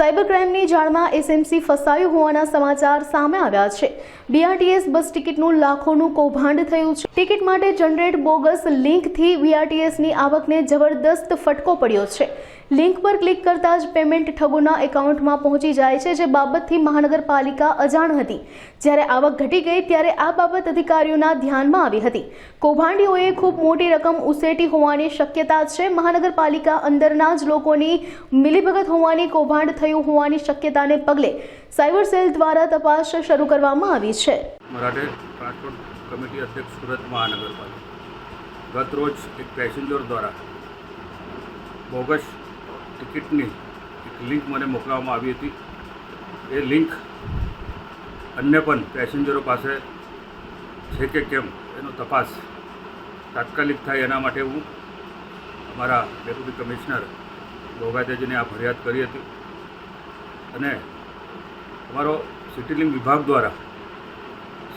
Cyber ક્રાઇમની જાળમાં SMC ફસાયું હોવાના સમાચાર સામે આવ્યા છે. બીઆરટીએસ બસ ટિકિટનું લાખોનું કૌભાંડ થયું છે. ટિકિટ માટે જનરેટ બોગસ લિંકથી બીઆરટીએસની આવકને જબરદસ્ત ફટકો પડ્યો છે. લિંક પર ક્લિક કરતા જ પેમેન્ટ ઠગોના એકાઉન્ટમાં પહોંચી જાય છે, જે બાબતથી મહાનગરપાલિકા અજાણ હતી. જ્યારે આવક ઘટી ગઈ ત્યારે આ બાબત અધિકારીઓના ધ્યાનમાં આવી હતી. કૌભાંડીઓએ ખૂબ મોટી રકમ ઉસેટી હોવાની શક્યતા છે. મહાનગરપાલિકા અંદરના જ લોકોની મિલીભગત હોવાની કૌભાંડ થયું હોવાની શક્યતાને પગલે સાયબર સેલ દ્વારા તપાસ શરૂ કરવામાં આવી છે. મરાઠે ટ્રાન્સપોર્ટ કમિટી અધ્યક્ષ સુરત મહાનગરપાલિકા ગત રોજ એક પેસેન્જર દ્વારા બોગસ ટિકિટની એક લિંક મને મોકલવામાં આવી હતી. એ લિંક અન્ય પણ પેસેન્જરો પાસે છે કે કેમ એનો તપાસ તાત્કાલિક થાય એના માટે હું અમારા ડેપ્યુટી કમિશનર ગોગાતેજીને આ ફરિયાદ કરી હતી. અને અમારો સિટી લિંક વિભાગ દ્વારા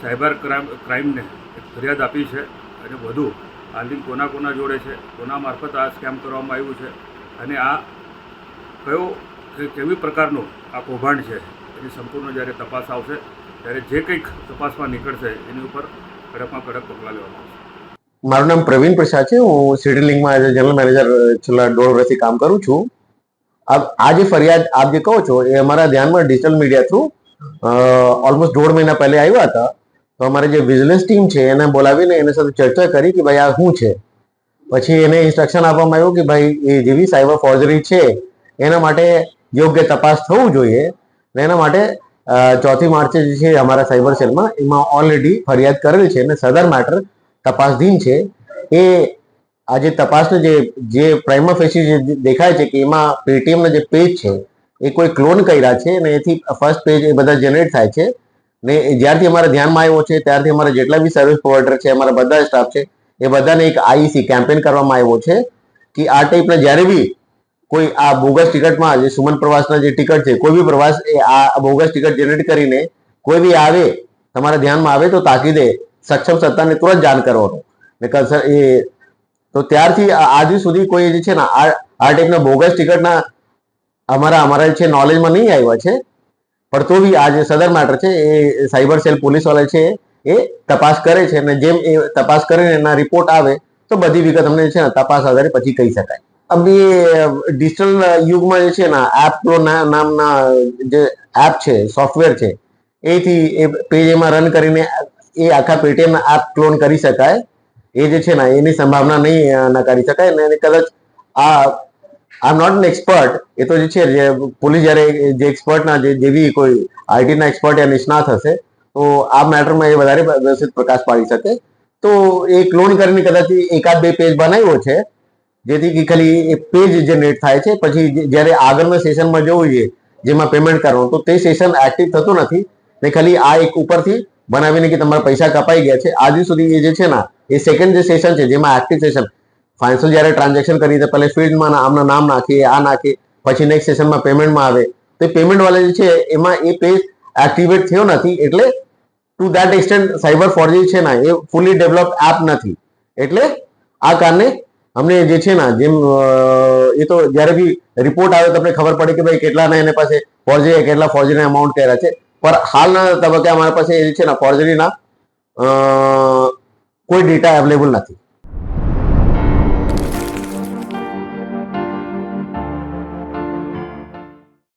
સાયબર ક્રાઇમ ક્રાઇમને એક ફરિયાદ આપી છે અને વધુ આ લિંક કોના કોના જોડે છે, કોના મારફત આ સ્કેમ કરવામાં આવ્યું છે અને આ કયો કેવી પ્રકારનું આ કૌભાંડ છે એની સંપૂર્ણ જ્યારે તપાસ આવશે, ત્યારે જે કંઈક તપાસમાં નીકળશે એની ઉપર કડકમાં કડક પગલાં લેવામાં આવશે. મારું નામ પ્રવીણ પ્રસાદ છે. હું સિટી લિંકમાં એઝ જનરલ મેનેજર છેલ્લા દોઢ વર્ષથી કામ કરું છું. આ જે ફરિયાદ આપ જે કહો છો, એ અમારા ધ્યાનમાં ડિજિટલ મીડિયા થ્રુ ઓલમોસ્ટ દોઢ મહિના પહેલે આવ્યા હતા. તો અમારે જે વિજિલન્સ ટીમ છે, એને બોલાવીને એની સાથે ચર્ચા કરી કે ભાઈ આ શું છે? પછી એને ઇન્સ્ટ્રક્શન આપવામાં આવ્યું કે ભાઈ, એ જેવી સાયબર ફોર્જરી છે, એના માટે યોગ્ય તપાસ થવું જોઈએ. ને એના માટે ચોથી માર્ચે જે છે, અમારા સાયબર સેલમાં એમાં ઓલરેડી ફરિયાદ કરેલી છે અને સદર મેટર તપાસધીન છે. એ આજે તપાસનું જે જે પ્રાઇમ ફેસી જે દેખાય છે કે એમાં પેટીએમના જે પેજ છે, એ કોઈ ક્લોન કર્યા છે અને એથી ફર્સ્ટ પેજ એ બધા જનરેટ થાય છે. ને જ્યારથી અમારા ધ્યાનમાં આવ્યો છે, ત્યારથી અમારા જેટલા બી સર્વિસ પ્રોવાઈડર છે, અમારા બધા સ્ટાફ છે, એ બધાને એક આઈસી કેમ્પેન કરવામાં આવ્યો છે કે આ ટાઈપના જ્યારે બી કોઈ આ બોગસ ટિકિટમાં જે સુમન પ્રવાસના જે ટિકિટ છે, કોઈ બી પ્રવાસ એ આ બોગસ ટિકિટ જનરેટ કરીને કોઈ બી આવે, તમારા ધ્યાનમાં આવે તો તાકીદે સક્ષમ સત્તાને તુરંત જાણ કરવાનું. ને એ તો ત્યારથી આજ સુધી કોઈ જે છે ને આ આ ટાઈપના બોગસ ટિકિટના અમારા અમારા છે નોલેજમાં નહીં આવ્યા છે. પણ તો બી આ જે સદર મેટર છે, એ સાયબર સેલ પોલીસવાળા છે, એ તપાસ કરે છે અને જેમ એ તપાસ કરીને એના રિપોર્ટ આવે, તો બધી વિગત અમને છે ને તપાસ આધારે પછી કહી શકાય. અમે ડિજિટલ યુગમાં જે છે ને એપ નામના જે એપ છે સોફ્ટવેર છે, એથી એ પેજ એમાં રન કરીને એ આખા પેટીએમ એપ ક્લોન કરી શકાય. એ જે છે ને, એની સંભાવના નહીં નકારી શકાય એને કદાચ આ આઈ નોટ એન એક્સપર્ટ એ તો જે છે, જે પોલીસ જ્યારે જે એક્સપર્ટના જે, જેવી કોઈ આઈટીના એક્સપર્ટ યા નિષ્ણાત હશે, તો આ મેટરમાં એ વધારે વ્યવસ્થિત પ્રકાશ પાડી શકે. તો એ ક્લોન કરીને કદાચ એકાદ બે પેજ બનાવ્યો છે, જેથી ખાલી એ પેજ જનરેટ થાય છે, પછી જ્યારે આગળના સેશનમાં જવું જોઈએ, જેમાં પેમેન્ટ કરવાનું, તો તે સેશન એક્ટિવ થતું નથી, ને ખાલી આ એક ઉપરથી બનાવીને કે તમારા પૈસા કપાઈ ગયા છે, આજ સુધી એ જે છે ને એ સેકન્ડ જે સેશન છે, જેમાં એક્ટિવ સેશન ફાઇનાન્શિયલ જ્યારે ટ્રાન્ઝેક્શન કરી તો પહેલાં ફિલ્ડમાં આમના નામ નાખીએ, આ નાખીએ, પછી નેક્સ્ટ સેશનમાં પેમેન્ટમાં આવે. તો પેમેન્ટ વાળા જે છે, એમાં એ પેજ એક્ટિવેટ થયો નથી, એટલે to that extent cyber forgery છે ને, એ ફૂલી ડેવલપ એપ નથી. એટલે આ કારણે અમને જે છે ને, જેમ એ તો જ્યારે બી રિપોર્ટ આવે તો તમને ખબર પડે કે ભાઈ કેટલાના એને પાસે ફોર્જરી કેટલા ફોર્જરીના અમાઉન્ટ કર્યા છે. પણ હાલના તબક્કે અમારા પાસે એ છે ને ફોર્જરીના કોઈ ડેટા અવેલેબલ નથી.